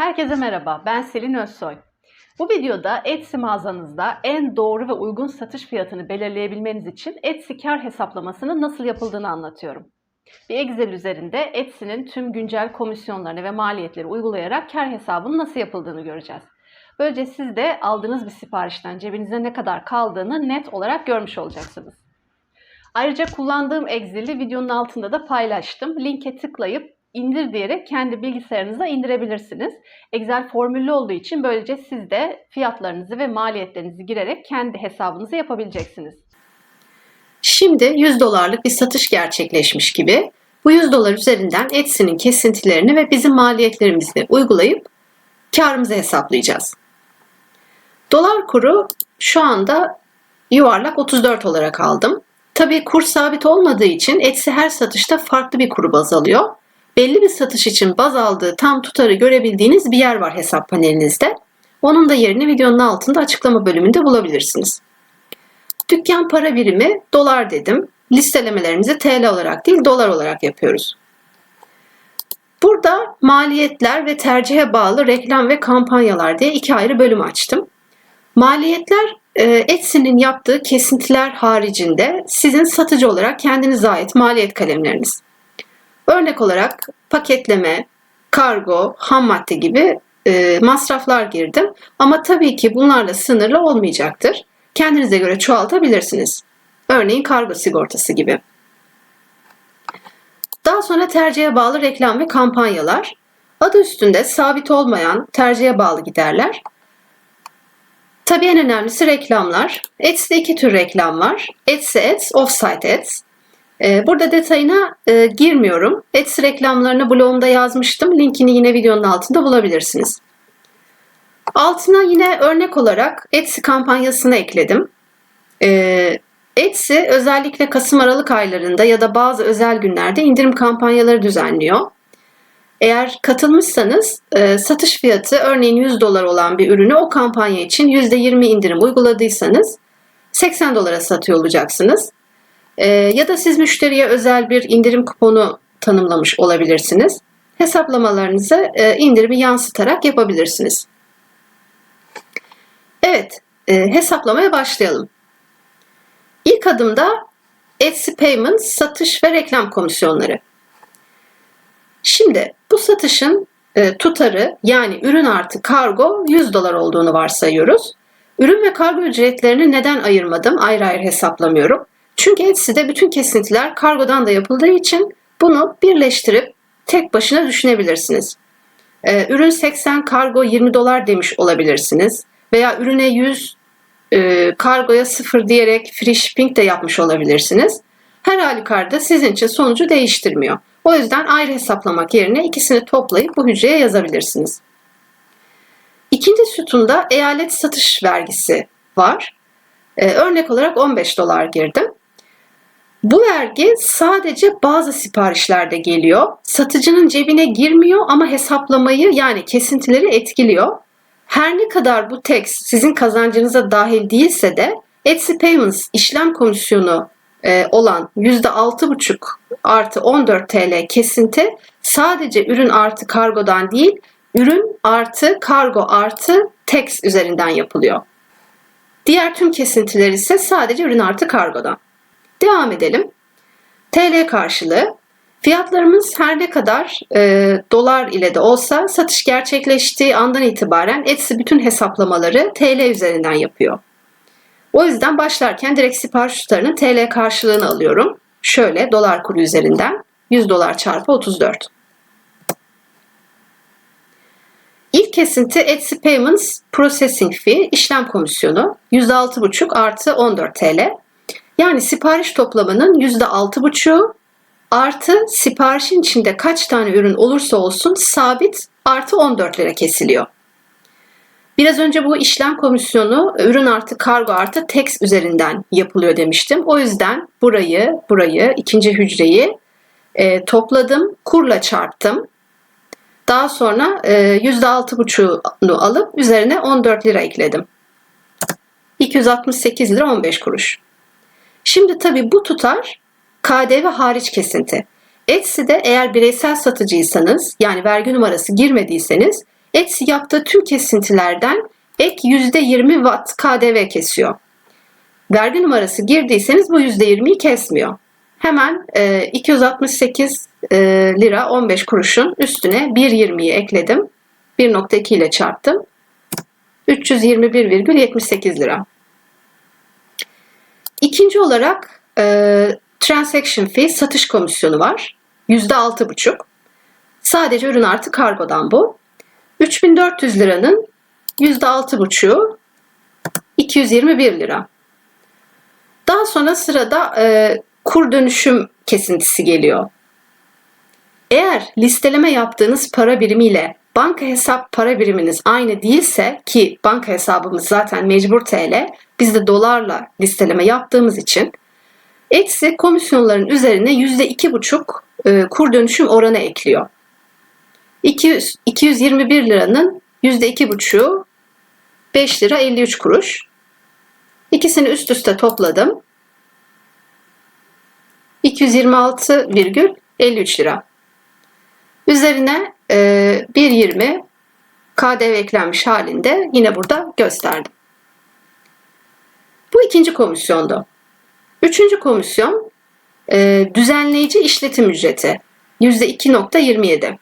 Herkese merhaba, ben Selin Özsoy. Bu videoda Etsy mağazanızda en doğru ve uygun satış fiyatını belirleyebilmeniz için Etsy kar hesaplamasının nasıl yapıldığını anlatıyorum. Bir Excel üzerinde Etsy'nin tüm güncel komisyonlarını ve maliyetleri uygulayarak kar hesabının nasıl yapıldığını göreceğiz. Böylece siz de aldığınız bir siparişten cebinize ne kadar kaldığını net olarak görmüş olacaksınız. Ayrıca kullandığım Excel'i videonun altında da paylaştım. Linke tıklayıp indir diyerek kendi bilgisayarınıza indirebilirsiniz. Excel formüllü olduğu için böylece siz de fiyatlarınızı ve maliyetlerinizi girerek kendi hesabınızı yapabileceksiniz. Şimdi 100 dolarlık bir satış gerçekleşmiş gibi bu 100 dolar üzerinden Etsy'nin kesintilerini ve bizim maliyetlerimizi uygulayıp karımızı hesaplayacağız. Dolar kuru şu anda yuvarlak 34 olarak aldım. Tabii kur sabit olmadığı için Etsy her satışta farklı bir kuru baz alıyor. Belli bir satış için baz aldığı tam tutarı görebildiğiniz bir yer var hesap panelinizde. Onun da yerini videonun altında açıklama bölümünde bulabilirsiniz. Dükkan para birimi dolar dedim. Listelemelerimizi TL olarak değil dolar olarak yapıyoruz. Burada maliyetler ve tercihe bağlı reklam ve kampanyalar diye iki ayrı bölüm açtım. Maliyetler e, Etsy'nin yaptığı kesintiler haricinde sizin satıcı olarak kendinize ait maliyet kalemleriniz. Örnek olarak paketleme, kargo, ham madde gibi e, masraflar girdim. Ama tabii ki bunlarla sınırlı olmayacaktır. Kendinize göre çoğaltabilirsiniz. Örneğin kargo sigortası gibi. Daha sonra tercihe bağlı reklam ve kampanyalar. Adı üstünde sabit olmayan tercihe bağlı giderler. Tabii en önemlisi reklamlar. Etsy'de iki tür reklam var. Etsy Ads, Offsite Ads. Ee, burada detayına e, girmiyorum. Etsy reklamlarını blogumda yazmıştım. Linkini yine videonun altında bulabilirsiniz. Altına yine örnek olarak Etsy kampanyasını ekledim. Ee, Etsy özellikle Kasım-Aralık aylarında ya da bazı özel günlerde indirim kampanyaları düzenliyor. Eğer katılmışsanız e, satış fiyatı örneğin 100 dolar olan bir ürünü o kampanya için %20 indirim uyguladıysanız 80 dolara satıyor olacaksınız. E, ya da siz müşteriye özel bir indirim kuponu tanımlamış olabilirsiniz. Hesaplamalarınızı e, indirimi yansıtarak yapabilirsiniz. Evet, e, hesaplamaya başlayalım. İlk adımda Etsy Payments satış ve reklam komisyonları. Şimdi bu satışın e, tutarı yani ürün artı kargo 100 dolar olduğunu varsayıyoruz. Ürün ve kargo ücretlerini neden ayırmadım? Ayrı ayrı hesaplamıyorum. Çünkü Etsy'de bütün kesintiler kargodan da yapıldığı için bunu birleştirip tek başına düşünebilirsiniz. E, ürün 80, kargo 20 dolar demiş olabilirsiniz. Veya ürüne 100, e, kargoya 0 diyerek free shipping de yapmış olabilirsiniz. Her halükarda sizin için sonucu değiştirmiyor. O yüzden ayrı hesaplamak yerine ikisini toplayıp bu hücreye yazabilirsiniz. İkinci sütunda eyalet satış vergisi var. Ee, örnek olarak 15 dolar girdim. Bu vergi sadece bazı siparişlerde geliyor. Satıcının cebine girmiyor ama hesaplamayı yani kesintileri etkiliyor. Her ne kadar bu tekst sizin kazancınıza dahil değilse de Etsy Payments işlem komisyonu e, olan %6,5 artı 14 TL kesinti sadece ürün artı kargodan değil, ürün artı kargo artı tax üzerinden yapılıyor. Diğer tüm kesintiler ise sadece ürün artı kargodan. Devam edelim. TL karşılığı. Fiyatlarımız her ne kadar e, dolar ile de olsa satış gerçekleştiği andan itibaren Etsy bütün hesaplamaları TL üzerinden yapıyor. O yüzden başlarken direkt sipariş tutarının TL karşılığını alıyorum. Şöyle dolar kuru üzerinden 100 dolar çarpı 34. İlk kesinti Etsy Payments Processing Fee işlem komisyonu %6,5 artı 14 TL. Yani sipariş toplamının %6,5'u artı siparişin içinde kaç tane ürün olursa olsun sabit artı 14 lira kesiliyor. Biraz önce bu işlem komisyonu ürün artı kargo artı tax üzerinden yapılıyor demiştim. O yüzden burayı, burayı, ikinci hücreyi e, topladım, kurla çarptım. Daha sonra e, %6,5'unu alıp üzerine 14 lira ekledim. 268 lira 15 kuruş. Şimdi tabii bu tutar KDV hariç kesinti. Etsy'de eğer bireysel satıcıysanız yani vergi numarası girmediyseniz Etsy yaptığı tüm kesintilerden ek %20 watt KDV kesiyor. Vergi numarası girdiyseniz bu %20'yi kesmiyor. Hemen e, 268 e, lira 15 kuruşun üstüne 1.20'yi ekledim. 1.2 ile çarptım. 321,78 lira. İkinci olarak e, transaction fee satış komisyonu var. %6,5. Sadece ürün artı kargodan bu. 3400 liranın %6,5'u 221 lira. Daha sonra sırada e, kur dönüşüm kesintisi geliyor. Eğer listeleme yaptığınız para birimiyle banka hesap para biriminiz aynı değilse ki banka hesabımız zaten mecbur TL, biz de dolarla listeleme yaptığımız için Etsy komisyonların üzerine %2,5 e, kur dönüşüm oranı ekliyor. 200, 221 liranın %2,5'u 5 lira 53 kuruş. İkisini üst üste topladım. 226,53 lira. Üzerine 1.20 KDV eklenmiş halinde yine burada gösterdim. Bu ikinci komisyondu. Üçüncü komisyon e, düzenleyici işletim ücreti %2.27.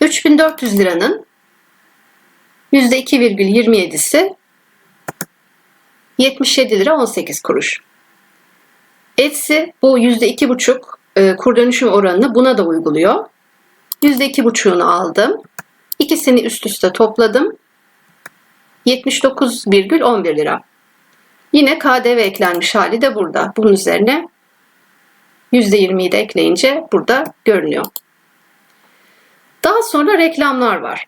3400 liranın %2,27'si 77 lira 18 kuruş. Etsy bu %2,5 e, kur dönüşüm oranını buna da uyguluyor. %2,5'unu aldım. İkisini üst üste topladım. 79,11 lira. Yine KDV eklenmiş hali de burada. Bunun üzerine %20'yi de ekleyince burada görünüyor. Daha sonra reklamlar var.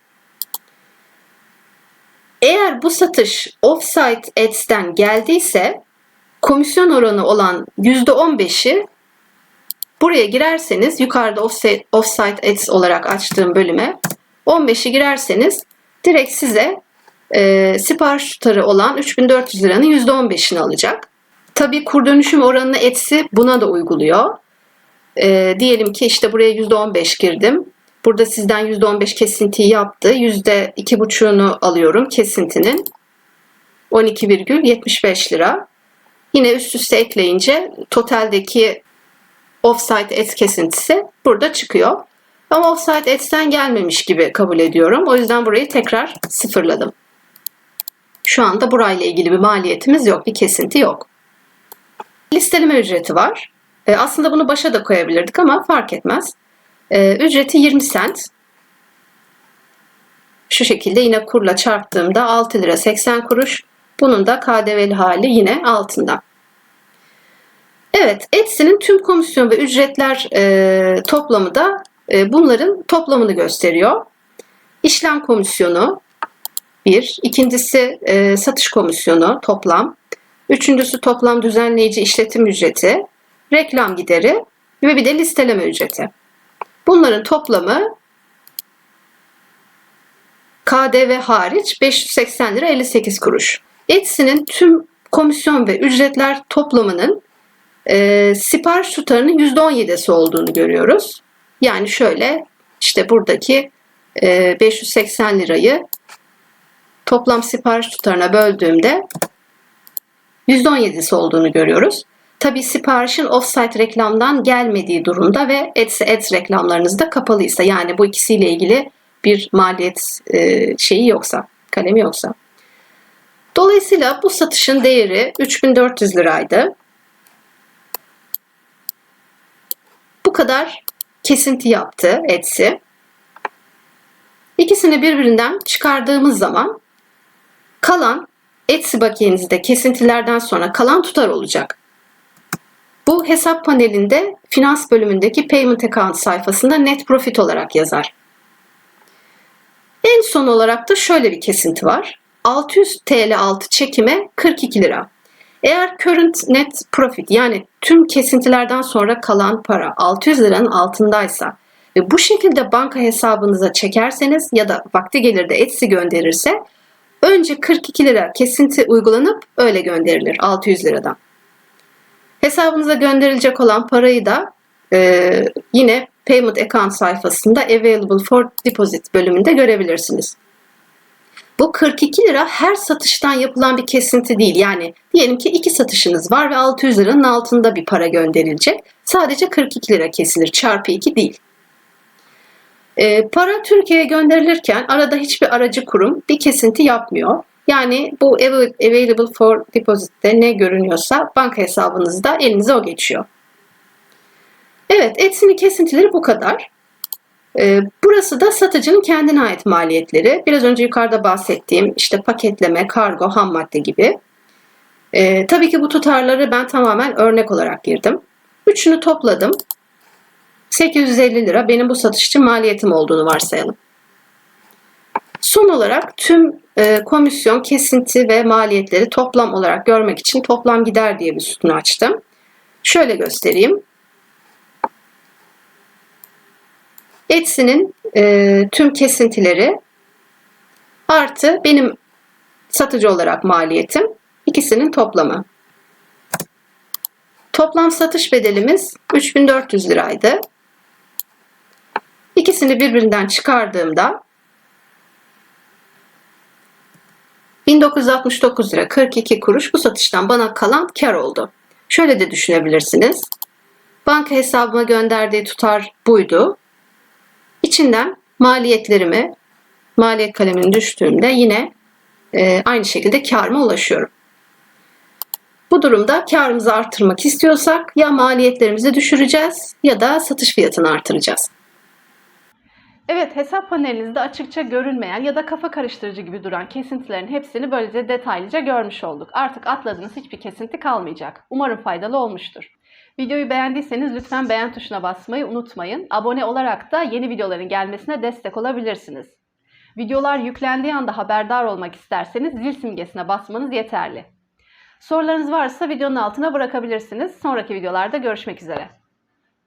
Eğer bu satış Offsite Ads'ten geldiyse komisyon oranı olan %15'i buraya girerseniz yukarıda Offsite, offsite Ads olarak açtığım bölüme 15'i girerseniz direkt size e, sipariş tutarı olan 3400 liranın %15'ini alacak. Tabii kur dönüşüm oranını Etsy buna da uyguluyor. E, diyelim ki işte buraya %15 girdim. Burada sizden %15 kesintiyi yaptı. %2,5'unu alıyorum kesintinin. 12,75 lira. Yine üst üste ekleyince totaldeki offsite ads kesintisi burada çıkıyor. Ama offsite ads'ten gelmemiş gibi kabul ediyorum. O yüzden burayı tekrar sıfırladım. Şu anda burayla ilgili bir maliyetimiz yok, bir kesinti yok. Listeleme ücreti var. E, aslında bunu başa da koyabilirdik ama fark etmez. E, ücreti 20 sent. Şu şekilde yine kurla çarptığımda 6 lira 80 kuruş. Bunun da KDV'li hali yine altında. Evet, Etsy'nin tüm komisyon ve ücretler e, toplamı da e, bunların toplamını gösteriyor. İşlem komisyonu 1, ikincisi e, satış komisyonu toplam, üçüncüsü toplam düzenleyici işletim ücreti, reklam gideri ve bir de listeleme ücreti. Bunların toplamı KDV hariç 580 lira 58 kuruş. Etsy'nin tüm komisyon ve ücretler toplamının e, sipariş tutarının %17'si olduğunu görüyoruz. Yani şöyle işte buradaki e, 580 lirayı toplam sipariş tutarına böldüğümde %17'si olduğunu görüyoruz. Tabi siparişin offsite reklamdan gelmediği durumda ve Etsy Ads reklamlarınız da kapalıysa yani bu ikisiyle ilgili bir maliyet e, şeyi yoksa, kalemi yoksa. Dolayısıyla bu satışın değeri 3400 liraydı. Kadar kesinti yaptı Etsy. İkisini birbirinden çıkardığımız zaman kalan Etsy bakiyenizde kesintilerden sonra kalan tutar olacak. Bu hesap panelinde finans bölümündeki payment account sayfasında net profit olarak yazar. En son olarak da şöyle bir kesinti var. 600 TL altı çekime 42 lira. Eğer current net profit yani tüm kesintilerden sonra kalan para 600 liranın altındaysa ve bu şekilde banka hesabınıza çekerseniz ya da vakti gelir de Etsy gönderirse önce 42 lira kesinti uygulanıp öyle gönderilir 600 liradan. Hesabınıza gönderilecek olan parayı da e, yine Payment Account sayfasında Available for Deposit bölümünde görebilirsiniz. Bu 42 lira her satıştan yapılan bir kesinti değil. Yani diyelim ki iki satışınız var ve 600 liranın altında bir para gönderilecek. Sadece 42 lira kesilir. Çarpı 2 değil. E, para Türkiye'ye gönderilirken arada hiçbir aracı kurum bir kesinti yapmıyor. Yani bu avail- available for deposit'te ne görünüyorsa banka hesabınızda elinize o geçiyor. Evet, Etsy'nin kesintileri bu kadar. Ee, burası da satıcının kendine ait maliyetleri. Biraz önce yukarıda bahsettiğim işte paketleme, kargo, ham madde gibi. Ee, tabii ki bu tutarları ben tamamen örnek olarak girdim. Üçünü topladım. 850 lira benim bu satış için maliyetim olduğunu varsayalım. Son olarak tüm e, komisyon, kesinti ve maliyetleri toplam olarak görmek için toplam gider diye bir sütunu açtım. Şöyle göstereyim. Etsy'nin e, tüm kesintileri artı benim satıcı olarak maliyetim ikisinin toplamı. Toplam satış bedelimiz 3400 liraydı. İkisini birbirinden çıkardığımda 1969 lira 42 kuruş bu satıştan bana kalan kar oldu. Şöyle de düşünebilirsiniz. Banka hesabıma gönderdiği tutar buydu. İçinden maliyetlerimi maliyet kalemini düştüğümde yine e, aynı şekilde karıma ulaşıyorum. Bu durumda karımızı artırmak istiyorsak ya maliyetlerimizi düşüreceğiz ya da satış fiyatını artıracağız. Evet, hesap panelinizde açıkça görünmeyen ya da kafa karıştırıcı gibi duran kesintilerin hepsini böylece detaylıca görmüş olduk. Artık atladığınız hiçbir kesinti kalmayacak. Umarım faydalı olmuştur. Videoyu beğendiyseniz lütfen beğen tuşuna basmayı unutmayın. Abone olarak da yeni videoların gelmesine destek olabilirsiniz. Videolar yüklendiği anda haberdar olmak isterseniz zil simgesine basmanız yeterli. Sorularınız varsa videonun altına bırakabilirsiniz. Sonraki videolarda görüşmek üzere.